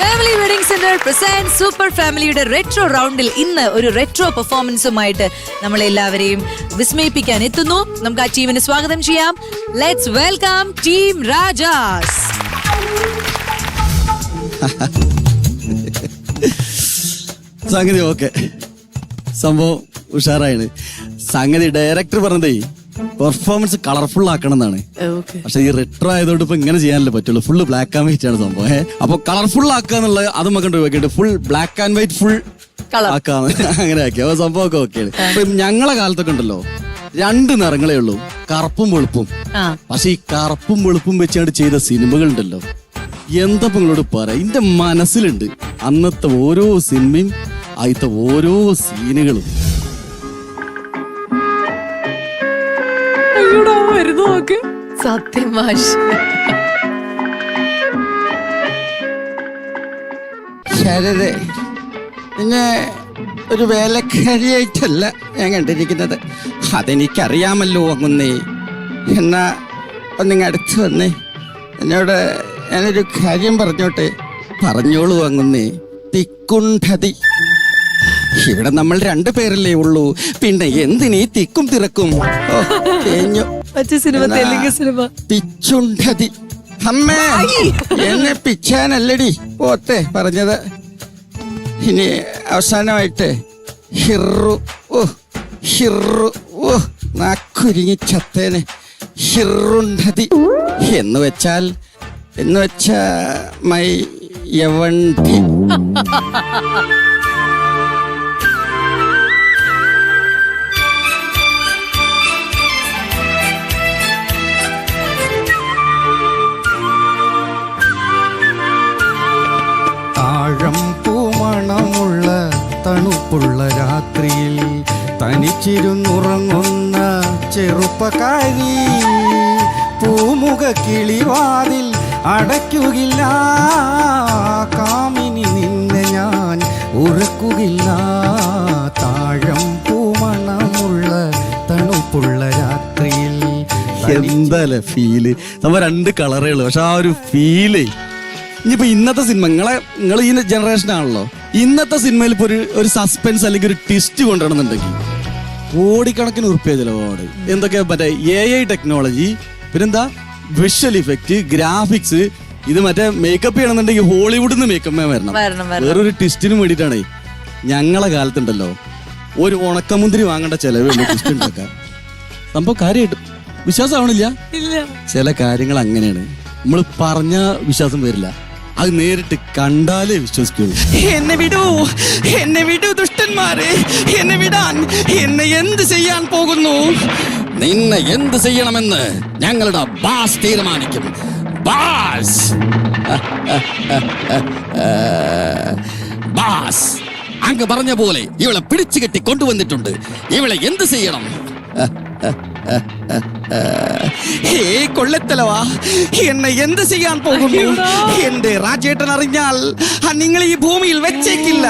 Family wedding centre present super ഫാമിലിയുടെ retro റൗണ്ടിൽ ഇന്ന് ഒരു റെട്രോ പെർഫോമൻസുമായിട്ട് നമ്മൾ എല്ലാവരെയും വിസ്മയിപ്പിക്കാൻ എത്തുന്നു. നമുക്ക് ആ ടീമിന് സ്വാഗതം ചെയ്യാം. ലെറ്റ്സ് വെൽക്കം ടീം രാജാസ് സംഗതി ഓക്കെ സംഭവം ഉഷാറായാണ്. സംഗതി ഡയറക്ടർ പറഞ്ഞതേ പെർഫോമൻസ് കളർഫുൾ ആക്കണം എന്നാണ് പക്ഷെ ഈ റിട്ടർ ആയതുകൊണ്ട് ഇപ്പൊ ഇങ്ങനെ ചെയ്യാനല്ലേ പറ്റുള്ളൂ. ഫുൾ ബ്ലാക്ക് ആൻഡ് വൈറ്റ് ആണ് സംഭവം. അപ്പൊ കളർഫുൾ ആക്കുക എന്നുള്ളത് അത് നമുക്ക് ഒഴിവാക്കിയിട്ട് full black and white full. ആക്കാന്ന് അങ്ങനെ ആക്കി. അപ്പൊ സംഭവമൊക്കെ ഓക്കെയാണ് അപ്പൊ ഞങ്ങളെ കാലത്തൊക്കെ ഉണ്ടല്ലോ. രണ്ട് നിറങ്ങളേ ഉള്ളൂ. കറുപ്പും വെളുപ്പും. പക്ഷെ ഈ കറുപ്പും വെളുപ്പും വെച്ചാണ്ട് ചെയ്ത സിനിമകൾ ഉണ്ടല്ലോ. എന്താ നിങ്ങളോട് പറയാ? എന്റെ മനസ്സിലുണ്ട് അന്നത്തെ ഓരോ സിനിമയും ആദ്യത്തെ ഓരോ സീനുകളും. സത്യം മാഷ്. ശരത് പിന്നെ ഒരു വേലക്കാരിയായിട്ടല്ല ഞാൻ കണ്ടിരിക്കുന്നത്. അതെനിക്കറിയാമല്ലോ അങ്ങുന്നേ എന്നാ ഒന്നിങ്ങ് അടുത്ത് വന്നേ. എന്നോട് ഞാനൊരു കാര്യം പറഞ്ഞോട്ടെ? പറഞ്ഞോളൂ അങ്ങുന്നേ തിക്കുണ്ഠതി. ഇവിടെ നമ്മൾ രണ്ടു പേരല്ലേ ഉള്ളൂ. പിന്നെ എന്തിനീ തിക്കും തിരക്കും? ഓ, തേഞ്ഞു മറ്റേ സിനിമ തെലുങ്ക് സിനിമ. പിച്ചുണ്ടതി. അമ്മേ എന്നെ പിച്ചാനല്ലടി. പോത്തെ പറഞ്ഞത്. ഇനി അവസാനമായിട്ട് ഹിറു ഓ ഹിറു ഓ നാക്കുരുങ്ങി ചത്തേനെ. ഹിറുണ്ടതി. എന്ന് വെച്ചാൽ എന്ന് വെച്ചാ മൈ യവണ്ടി പൂമണമുള്ള തണുപ്പുള്ള രാത്രിയിൽ തനിച്ചിരുന്നുറങ്ങുന്ന ചെറുപ്പക്കാരി പൂമുഖ കിളിവാതിൽ അടയ്ക്കുകില്ല കാമിനി നിന്നെ ഞാൻ ഉറക്കുകില്ല താഴം പൂമണമുള്ള തണുപ്പുള്ള രാത്രിയിൽ എന്താല്ലേ ഫീൽ നമ്മ രണ്ട് കളറേ ഉള്ളു. പക്ഷെ ആ ഒരു ഫീൽ ഇനിയിപ്പോ ഇന്നത്തെ സിനിമ നിങ്ങളെ നിങ്ങൾ ഈ ജനറേഷൻ ആണല്ലോ. ഇന്നത്തെ സിനിമയിൽ ഇപ്പൊ ഒരു ഒരു സസ്പെൻസ് അല്ലെങ്കിൽ ഒരു ട്വിസ്റ്റ് കൊണ്ടുവരണമെന്നുണ്ടെങ്കിൽ കോടിക്കണക്കിന് ഉറുപ്പ്യ ചിലവാട് എന്തൊക്കെയാ മറ്റേ എ ഐ ടെക്നോളജി പിന്നെന്താ? വിഷ്വൽ ഇഫക്റ്റ് ഗ്രാഫിക്സ് ഇത് മറ്റേ മേക്കപ്പ് ചെയ്യണമെന്നുണ്ടെങ്കിൽ ഹോളിവുഡിൽ നിന്ന് മേക്കപ്പ് വരണം. വരണം. വേറൊരു ട്വിസ്റ്റിനും വേണ്ടിയിട്ടാണ്. ഞങ്ങളെ കാലത്തുണ്ടല്ലോ ഒരു ഉണക്കമുന്തിരി വാങ്ങേണ്ട ചെലവേ ട്വിസ്റ്റ് ഉണ്ടാക്കാൻ. സംഭവം കാര്യമായിട്ട് വിശ്വാസമാവണില്ല? ചില കാര്യങ്ങൾ അങ്ങനെയാണ്. നമ്മൾ പറഞ്ഞ വിശ്വാസം വരില്ല. അത് നേരിട്ട് കണ്ടാലേ വിശ്വസിക്കുള്ളൂ. എന്നെ വിടൂ എന്നെ വിടൂ ദുഷ്ടന്മാരെ എന്നെ വിടാൻ എന്നെ എന്ത് ചെയ്യാൻ പോകുന്നു? നിന്നെ എന്ത് ചെയ്യണമെന്ന് ഞങ്ങളുടെ ബാസ് തീരുമാനിക്കും. ബാസ്. ബാസ്. അങ്ങ് പറഞ്ഞ പോലെ ഇവളെ പിടിച്ചു കെട്ടി കൊണ്ടുവന്നിട്ടുണ്ട്. ഇവളെ എന്ത് ചെയ്യണം? ഹേ കൊള്ളത്തലവാ. എന്നെ എന്ത് ചെയ്യാൻ പോകുന്നു? എന്റെ രാജേട്ടൻ അറിഞ്ഞാൽ നിങ്ങൾ ഈ ഭൂമിയിൽ വെച്ചേക്കില്ല.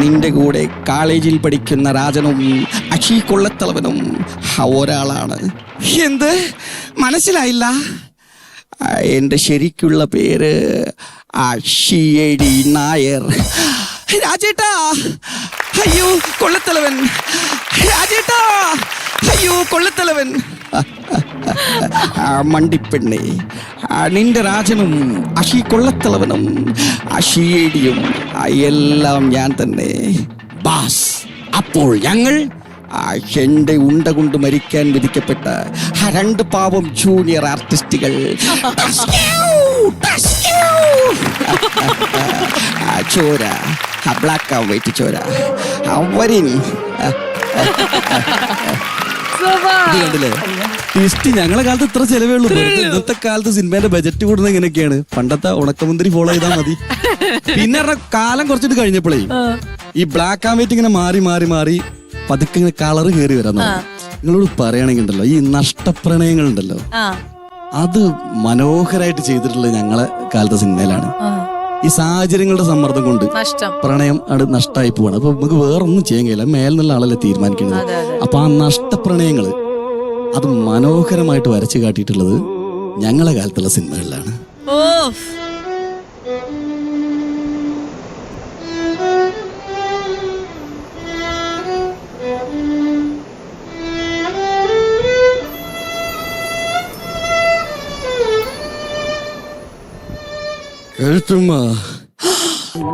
നിന്റെ കൂടെ കോളേജിൽ പഠിക്കുന്ന രാജനും അക്ഷി കൊള്ളത്തലവനും ഒരാളാണ്. എന്ത്? മനസ്സിലായില്ല? എന്റെ എന്റെ ശരിക്കുള്ള പേര് അഷിയടി നായർ. രാജേട്ടാ. അയ്യോ കൊള്ളത്തലവൻ. രാജേട്ടാ. അയ്യോ കൊള്ളത്തലവൻ. മണ്ടിപ്പെണ്ണെ. നിന്റെ രാജനും അഷി കൊള്ളത്തലവനും അഷിയേടിയും എല്ലാം ഞാൻ തന്നെ. ബാസ് അപ്പോൾ ഞങ്ങൾ എന്റെ ഉണ്ട കൊണ്ട് മരിക്കാൻ വിധിക്കപ്പെട്ട രണ്ട് പാവം ജൂനിയർ ആർട്ടിസ്റ്റുകൾ ആ ചോര. ആ ബ്ലാക്ക് ആൻഡ് വൈറ്റ് ചോര. അവരിൻ ഇത് കണ്ടില്ലേ? ട്വിസ്റ്റ് ഞങ്ങളെ കാലത്ത് ഇത്ര ചെലവേ ഉള്ളൂ. ഇന്നത്തെ കാലത്ത് സിനിമയുടെ ബജറ്റ് കൂടുന്നത് ഇങ്ങനെയൊക്കെയാണ്. പണ്ടത്തെ ഉണക്കമുന്തിരി ഫോളോ ചെയ്താൽ മതി. പിന്നെ പറഞ്ഞ കാലം കുറച്ചിട്ട് കഴിഞ്ഞപ്പോഴേ ഈ ബ്ലാക്ക് ആൻഡ് വൈറ്റ് ഇങ്ങനെ മാറി മാറി മാറി പതുക്കെ ഇങ്ങനെ കളറ് കയറി വരാൻ നിങ്ങളോട് പറയുകയാണെങ്കിൽ ഉണ്ടല്ലോ ഈ നഷ്ടപ്രണയങ്ങൾ ഉണ്ടല്ലോ ആ. അത് മനോഹരായിട്ട് ചെയ്തിട്ടുള്ളത് ഞങ്ങളെ കാലത്തെ സിനിമയിലാണ്. ഈ സാഹചര്യങ്ങളുടെ സമ്മർദ്ദം കൊണ്ട് പ്രണയം അത് നഷ്ടമായി പോവാണ്. അപ്പൊ നമുക്ക് വേറൊന്നും ചെയ്യാൻ കഴിയില്ല. മേൽന്നുള്ള ആളല്ലേ തീരുമാനിക്കുന്നത് അപ്പൊ ആ നഷ്ടപ്രണയങ്ങൾ അത് മനോഹരമായിട്ട് വരച്ചു കാട്ടിയിട്ടുള്ളത് ഞങ്ങളെ കാലത്തുള്ള സിനിമകളിലാണ്. ഓ കഴുത്തുമ്മ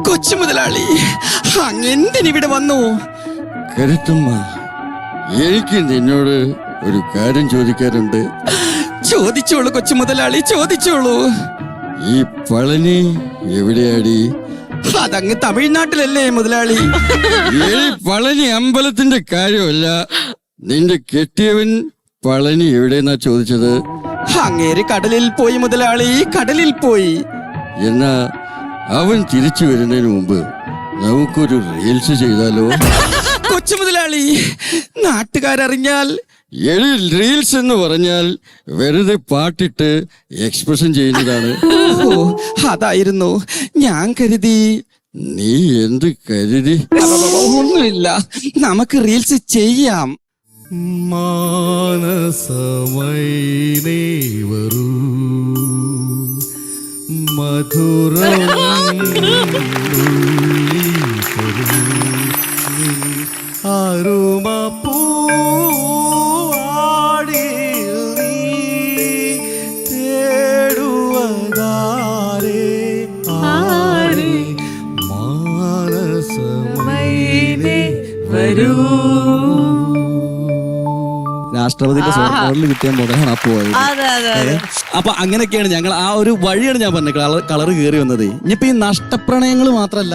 കൊച്ചു മുതലാളി അങ്ങെന്തിനിവിടെ വന്നു? കരുത്തുമ്മ എനിക്ക് നിന്നോട് ഒരു കാര്യം ചോദിക്കാറുണ്ട് ചോദിച്ചോളൂ കൊച്ചു മുതലാളി ചോദിച്ചോളൂ. ഈ പളനി എവിടെയാടി? അതങ്ങ് തമിഴ്നാട്ടിലല്ലേ മുതലാളി? ഈ പളനി അമ്പലത്തിന്റെ കാര്യമല്ല നിന്റെ കെട്ടിയവൻ പളനി എവിടെന്നാ ചോദിച്ചത്? അങ്ങേര് കടലിൽ പോയി മുതലാളി കടലിൽ പോയി. എന്നാ അവൻ തിരിച്ചു വരുന്നതിന് മുമ്പ് നമുക്കൊരു റീൽസ് ചെയ്താലോ? കൊച്ചു മുതലാളി നാട്ടുകാരറിഞ്ഞാൽ. റീൽസ് എന്ന് പറഞ്ഞാൽ വെറുതെ പാട്ടിട്ട് എക്സ്പ്രഷൻ ചെയ്യുന്നതാണ്. ഓ അതായിരുന്നു. ഞാൻ കരുതി. നീ എന്ത് കരുതി? ഒന്നുമില്ല. നമുക്ക് റീൽസ് ചെയ്യാം. മാനസമൈ വരൂ. മധുരം അരുമ രാഷ്ട്രപതിയുടെ സ്വർണ കിട്ടിയ മുതലാണ് ആ പോയത്. അപ്പൊ അങ്ങനെയൊക്കെയാണ് ഞങ്ങൾ ആ ഒരു വഴിയാണ് ഞാൻ പറഞ്ഞത് കളർ കളർ കയറി വന്നത്. ഇനിയിപ്പോ ഈ നഷ്ടപ്രണയങ്ങൾ മാത്രല്ല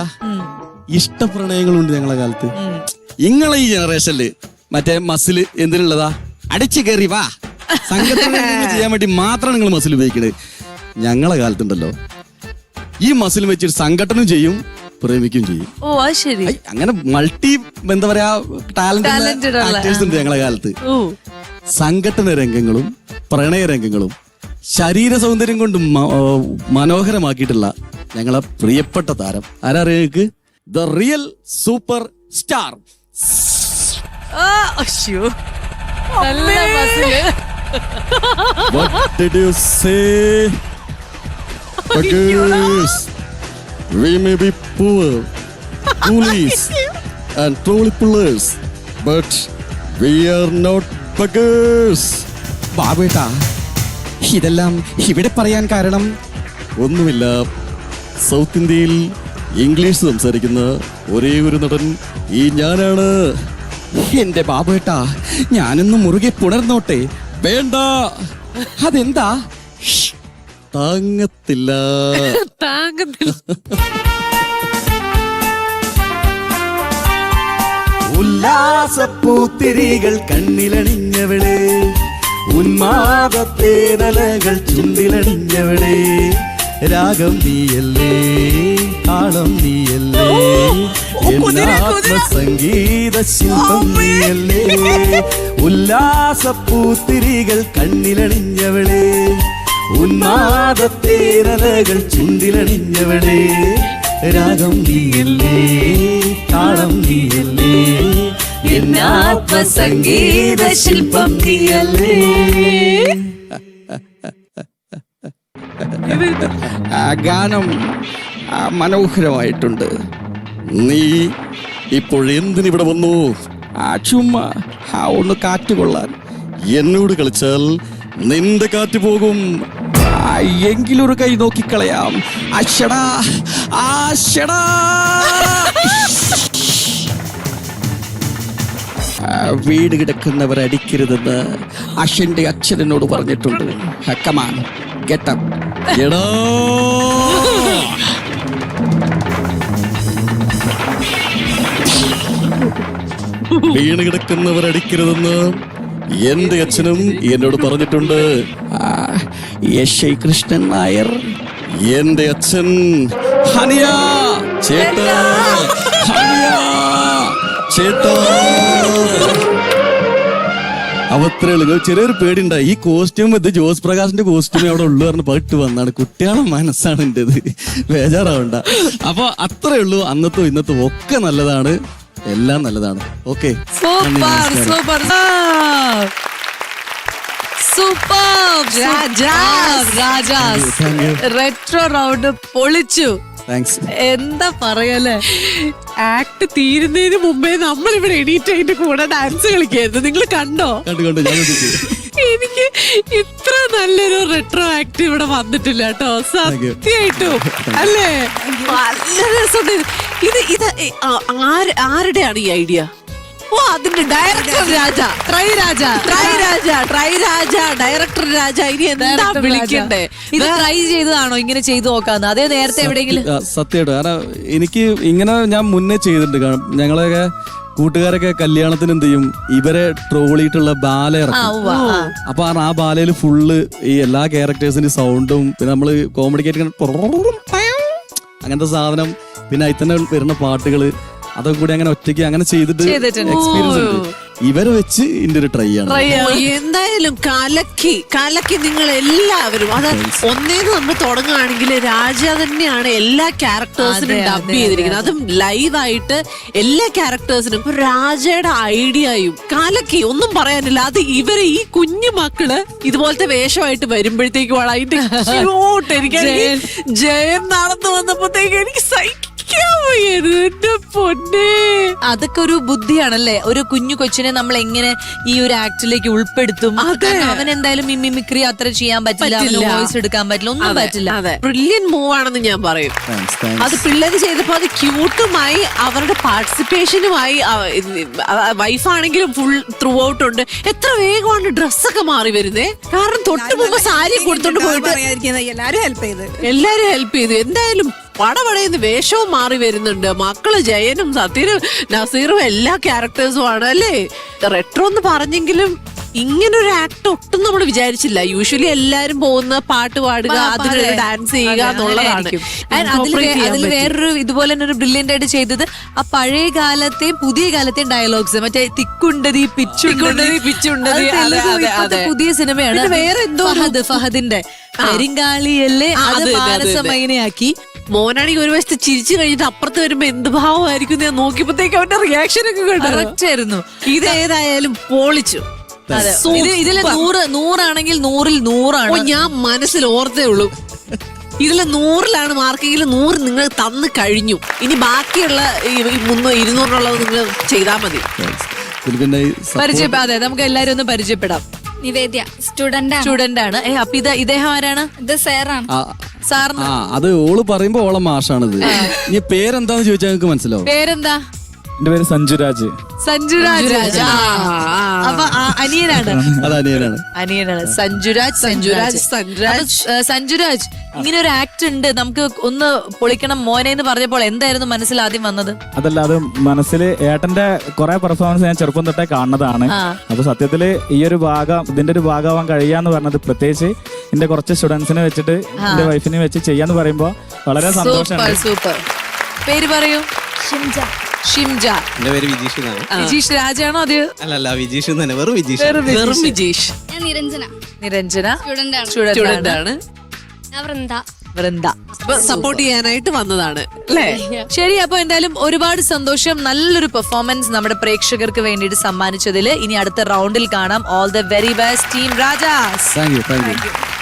ഇഷ്ടപ്രണയങ്ങളുണ്ട് ഞങ്ങളെ കാലത്ത്. ഇങ്ങളെ ഈ ജനറേഷനിൽ മറ്റേ മസിൽ എന്തിനുള്ളതാ? അടിച്ചു കയറി വാ. സംഘത്തിന് ചെയ്യാൻ വേണ്ടി മാത്രമാണ് നിങ്ങൾ മസിൽ ഉപയോഗിക്കുന്നത് ഞങ്ങളെ കാലത്തുണ്ടല്ലോ ഈ മസിൽ വെച്ചൊരു സംഘടനം ചെയ്യും പ്രേമിക്കുകയും ചെയ്യും. ഓ അത് ശരി. ഐ, അങ്ങനെ മൾട്ടി എന്താ പറയാ Talented ടാലന്റ് ഉള്ള, ആക്ടേഴ്സ് ഉണ്ട് ഞങ്ങളെ കാലത്ത്. ഓ. സംഘട്ടന രംഗങ്ങളും പ്രണയ രംഗങ്ങളും ശരീര സൗന്ദര്യം കൊണ്ട് മ- ഓ, മനോഹരമാക്കിയിട്ടുള്ള ഞങ്ങളെ പ്രിയപ്പെട്ട താരം. ആരാറിയക്ക് ദ റിയൽ സൂപ്പർ സ്റ്റാർ ആ, അശ്ശോ. നല്ല ബസ്സിൽ. We may be poor, coolies, and trolley pullers, but we are not beggars. ബാബേട്ടാ ഇതെല്ലാം ഇവിടെ പറയാൻ കാരണം? ഒന്നുമില്ല. സൗത്ത് ഇന്ത്യയിൽ ഇംഗ്ലീഷ് സംസാരിക്കുന്ന ഒരേ ഒരു നടൻ ഈ ഞാനാണ്. എന്റെ ബാബേട്ടാ ഞാനൊന്ന് മുറുകെ പുണർന്നോട്ടെ. വേണ്ട. അതെന്താ? താങ്ങത്തില്ല. താങ്ങത്തില്ല. ഉല്ലാസപ്പൂത്തിരികൾ കണ്ണിലണിഞ്ഞവളെ ഉന്മാദത്തേതലകൾ ചുണ്ടിലണിഞ്ഞവളെ രാഗം നീയല്ലേ താളം നീയല്ലേ സംഗീത ശില്പം നീയല്ലേ. ഉല്ലാസപ്പൂത്തിരികൾ കണ്ണിലണിഞ്ഞവളെ ഉന്മാദത്തേനലകൾ ചുണ്ടിലണിഞ്ഞവളെ രാഗം നീയല്ലേ താളം നീയല്ലേ എന്നാത്മസംഗീത ശില്പം നീയല്ലേ. ആ ഗാനം മനോഹരമായിട്ടുണ്ട്. നീ ഇപ്പോൾ എന്തിനിവിടെ വന്നു? ആ ചുമ്മാ ഒന്ന് കാറ്റ് കൊള്ളാൻ. എന്നോട് കളിച്ചാൽ നിന്റെ കാറ്റ് പോകും. എങ്കിലൊരു കൈ നോക്കിക്കളയാം. അക്ഷടാ ആഷടാ ആ, വീട് കിടക്കുന്നവർ അടിക്കരുതെന്ന് അഷന്റെ അച്ഛനോട് പറഞ്ഞിട്ടുണ്ട്. കമാൻ ഗെട്ടം വീണ് കിടക്കുന്നവർ അടിക്കരുതെന്ന് എന്റെ അച്ഛനും എന്നോട് പറഞ്ഞിട്ടുണ്ട്? യശൈ കൃഷ്ണൻ നായർ. എന്റെ അച്ഛൻ ഹനിയ. ചേട്ട. ഹനിയ. ചേട്ട. അവത്രയുള്ളൂ ചെറിയൊരു പേടിണ്ടായി ഈ കോസ്റ്റ്യൂം ഇത് ജോസ് പ്രകാശിന്റെ കോസ്റ്റ്യൂം അവിടെ ഉള്ളു പറഞ്ഞ് പാട്ട് വന്നാണ്. കുട്ടികളെ മനസ്സാണ് എന്റേത്. ബേജാറാവണ്ട. അപ്പൊ അത്രേ ഉള്ളൂ അന്നത്തും ഇന്നത്തും ഒക്കെ നല്ലതാണ്. എല്ലാം നല്ലതാണ്. Okay super super super Rajas. Thank retro round പൊളിച്ചു. താങ്ക്സ് എന്താ പറയല്ലേ ആക്ട് തീരുന്നതിന് മുമ്പേ നമ്മൾ ഇവിടെ എണീറ്റ് അതിന്റെ കൂടെ ഡാൻസ് കളിക്കായിരുന്നു. നിങ്ങൾ കണ്ടോ? കണ്ടു കണ്ടു. ഞാൻ ശ്രദ്ധിച്ചു. എനിക്ക് ഇത്ര നല്ലൊരു റെട്രോ ആക്ട് ഇവിടെ വന്നിട്ടില്ല കേട്ടോ. You. സത്യമായിട്ടും. അല്ലേ? നല്ല രസമുണ്ട്. ഇത് ഇത് ആ, ആര്- ആരുടെയാണ് ഈ ഐഡിയ? ഓ അതിന്റെ director Raja. Try Raja. Try Raja try Raja director Raja. ഇനി എന്താ വിളിക്കണ്ടേ? ഇത് ട്രൈ ചെയ്തതാണോ? ഇങ്ങനെ ചെയ്തു നോക്കാന്ന്. അതേ നേരത്തെ എവിടെയെങ്കിലും സത്യമായിട്ടും. കാരണം എനിക്ക് ഇങ്ങനെ ഞാൻ മുന്നേ ചെയ്തിട്ടുണ്ട്. ഞങ്ങളൊക്കെ കൂട്ടുകാരൊക്കെ കല്യാണത്തിന് എന്ത് ചെയ്യും? ഇവരെ ട്രോളിയിട്ടുള്ള ബാല ഇറക്കും. ആ. അപ്പൊ ആ- ബാലയിൽ ഫുള്ള് ഈ എല്ലാ ക്യാരക്ടേഴ്സിന്റെ സൗണ്ടും പിന്നെ നമ്മൾ കോമഡിക്കേറ്റ് അങ്ങനത്തെ സാധനം പിന്നെ അതിൽ തന്നെ വരുന്ന പാട്ടുകൾ അതൊക്കെ കൂടി അങ്ങനെ ഒറ്റയ്ക്ക് അങ്ങനെ ചെയ്തിട്ട് എക്സ്പീരിയൻസ് ഉണ്ട്. ഇവരെ വെച്ച് ഇതിന്റെ ഒരു ട്രൈ ആണ്. എന്തായാലും കലക്കി കലക്കി നിങ്ങൾ എല്ലാവരും അത് ഒന്നേന്ന് നമ്മൾ തുടങ്ങുകയാണെങ്കിൽ രാജ തന്നെയാണ് എല്ലാ ക്യാരക്ടേഴ്സിനും അതെ, ഡബ് അതെ, ചെയ്തിരിക്കുന്നത്. അതും ലൈവായിട്ട് എല്ലാ ക്യാരക്ടേഴ്സിനും ഇപ്പൊ രാജയുടെ ഐഡിയയും കലക്കി ഒന്നും പറയാനില്ല. അത് ഇവരെ ഈ കുഞ്ഞു മക്കൾ ഇതുപോലത്തെ വേഷമായിട്ട് വരുമ്പോഴത്തേക്കുമാണ് അതിന്റെ ക്യൂട്ട് എനിക്ക് ജയൻ. നടന്നു വന്നപ്പോഴത്തേക്ക് എനിക്ക് സഹിക്കാൻ എന്റെ പൊന്നേ. അതൊക്കെ ഒരു ബുദ്ധിയാണല്ലേ? ഒരു കുഞ്ഞു കൊച്ചിനെ നമ്മൾ എങ്ങനെ ഈ ഒരു ആക്ടിലേക്ക് ഉൾപ്പെടുത്തും? കാരണം അവൻ എന്തായാലും ഈ മിമിക്രി അത്ര ചെയ്യാൻ പറ്റില്ല. പറ്റില്ല. വോയിസ് എടുക്കാൻ പറ്റില്ല. ഒന്നും പറ്റില്ല. അതെ. ബ്രില്യൻ മൂവ് ആണെന്ന് ഞാൻ പറയും. അത് പിള്ളേര് ചെയ്തപ്പോ അത് ക്യൂട്ടുമായി അവരുടെ പാർട്ടിസിപ്പേഷനുമായി വൈഫാണെങ്കിലും ഫുൾ ത്രൂ ഔട്ട് ഉണ്ട്. എത്ര വേഗമാണ് ഡ്രസ്സൊക്കെ മാറി വരുന്നേ? കാരണം തൊട്ട് മുമ്പ് സാരി കൊടുത്തോണ്ട് പോയിട്ട് എല്ലാരും ഹെൽപ്പ് ചെയ്ത്. എല്ലാരും ഹെൽപ്പ് ചെയ്തു. എന്തായാലും പടപടയുന്ന വേഷവും മാറി വരുന്നുണ്ട്. മക്കൾ ജയനും സത്യനും നസീറും എല്ലാ ക്യാരക്ടേഴ്സും ആണ് അല്ലേ? റെട്രോ എന്ന് പറഞ്ഞെങ്കിലും ഇങ്ങനൊരു ആക്ട് ഒട്ടും നമ്മൾ വിചാരിച്ചില്ല. യൂഷ്വലി എല്ലാരും പോകുന്ന പാട്ട് പാടുക അതിന് ഡാൻസ് ചെയ്യുക എന്നുള്ളതാണ്. അതിൽ വേറൊരു ഇതുപോലെ തന്നെ ഒരു ബ്രില്യന്റ് ആയിട്ട് ചെയ്തത് ആ പഴയ കാലത്തെയും പുതിയ കാലത്തെയും ഡയലോഗ്സ് മറ്റേ തിക്കുണ്ടതി പിച്ചുണ്ടതി. പിച്ചുണ്ടതി. പുതിയ സിനിമയാണ്. വേറെ എന്തോ ഫഹദ് ഫഹദിന്റെ പെരിങ്കാളിയല്ലേ? അത് മാനസമൈനയാക്കി മോനാണെങ്കിൽ ഒരു വശത്ത് ചിരിച്ചു കഴിഞ്ഞിട്ട് അപ്പുറത്ത് വരുമ്പോ എന്ത് ഭാവമായിരിക്കും ഞാൻ നോക്കിയപ്പോഴത്തേക്ക് അവന്റെ റിയാക്ഷൻ ഒക്കെ കണ്ടു? കറക്റ്റ് ആയിരുന്നു. ഇത് ഏതായാലും പൊളിച്ചു. അതെ. ഇത് ഇതിൽ നൂറ് നൂറാണെങ്കിൽ നൂറിൽ ഓ നൂറാണ് ഞാൻ മനസ്സിൽ ഓർത്തേ ഉള്ളൂ. ഇതിൽ നൂറിലാണ് മാർക്കെങ്കിൽ നൂറ് നിങ്ങൾ തന്നു കഴിഞ്ഞു. ഇനി ബാക്കിയുള്ള ഇരുന്നൂറിനുള്ളത് നിങ്ങൾ ചെയ്താൽ മതി. ഇതിൽ പരിചയപ്പെടാം അതെ നമുക്ക് എല്ലാരും ഒന്ന് പരിചയപ്പെടാം. നിവേദ്യ സ്റ്റുഡന്റ് ആണ്. സ്റ്റുഡന്റ് ആണ്. ഏ അപ്പൊ ഇത് ഇദ്ദേഹം ആരാണ്? ഇത് സാറാണ്. ആ, സാറിന്? ആ അത് ഓൾ പറയുമ്പോ ഓളെ മാഷാണിത്. ഇനി പേരെന്താന്ന് ചോദിച്ചാൽ നിങ്ങൾക്ക് മനസ്സിലാവും. പേരെന്താ? എന്റെ പേര് സഞ്ജുരാജ്. സഞ്ജുരാജ്. ആ. അപ്പൊ ആ അനിയനാണ്. അത് അനിയനാണ്. അനിയനാണ്. സഞ്ജുരാജ് സഞ്ജുരാജ്, സഞ്ജുരാജ്. സഞ്ജുരാജ്. അപ്പൊ, ഏ, സഞ്ജുരാജ് ഇങ്ങനെ ഒരു ആക്ട് ഉണ്ട്. നമുക്ക് ഒന്ന് പൊളിക്കണം മോനെ എന്ന് പറഞ്ഞപ്പോൾ എന്തായിരുന്നു മനസ്സിൽ ആദ്യം വന്നത്? അതല്ല അത് മനസ്സിൽ ഏട്ടന്റെ കുറെ പെർഫോമൻസ് ഞാൻ ചെറുപ്പം തൊട്ടേ കാണുന്നതാണ്. ആ. അപ്പൊ സത്യത്തിൽ ഈ ഒരു ഭാഗം ഇതിന്റെ ഒരു ഭാഗമാവാൻ കഴിയാന്ന് പറഞ്ഞത് പ്രത്യേകിച്ച് എന്റെ കുറച്ച് സ്റ്റുഡൻസിനെ വെച്ചിട്ട് എന്റെ വൈഫിനെ വെച്ച് ചെയ്യാന്ന് പറയുമ്പോ വളരെ സൂപ്പർ സന്തോഷമാണ്. സൂപ്പർ. പേര് പറയൂ. ഷിംജ. ഷിംജ. എന്റെ പേര് വിജീഷ് എന്നാണ്. വിജീഷ് രാജാണോ അത്? അല്ലല്ല വിജീഷ് എന്ന് തന്നെ. വെറും വിജീഷ്. വെറും വിജീഷ്. ഞാൻ നിരഞ്ജന. നിരഞ്ജന. സ്റ്റുഡന്റ് ആണ്. സ്റ്റുഡന്റ് ആണ്. ഞാൻ വൃന്ദ. വൃന്ദ. സപ്പോർട്ട് ചെയ്യാനായിട്ട് വന്നതാണ്. അല്ലേ? ശരി അപ്പൊ എന്തായാലും ഒരുപാട് സന്തോഷം. നല്ലൊരു പെർഫോമൻസ് നമ്മുടെ പ്രേക്ഷകർക്ക് വേണ്ടിട്ട് സമ്മാനിച്ചതിൽ ഇനി അടുത്ത റൗണ്ടിൽ കാണാം. All the very best team Rajas. Thank you thank you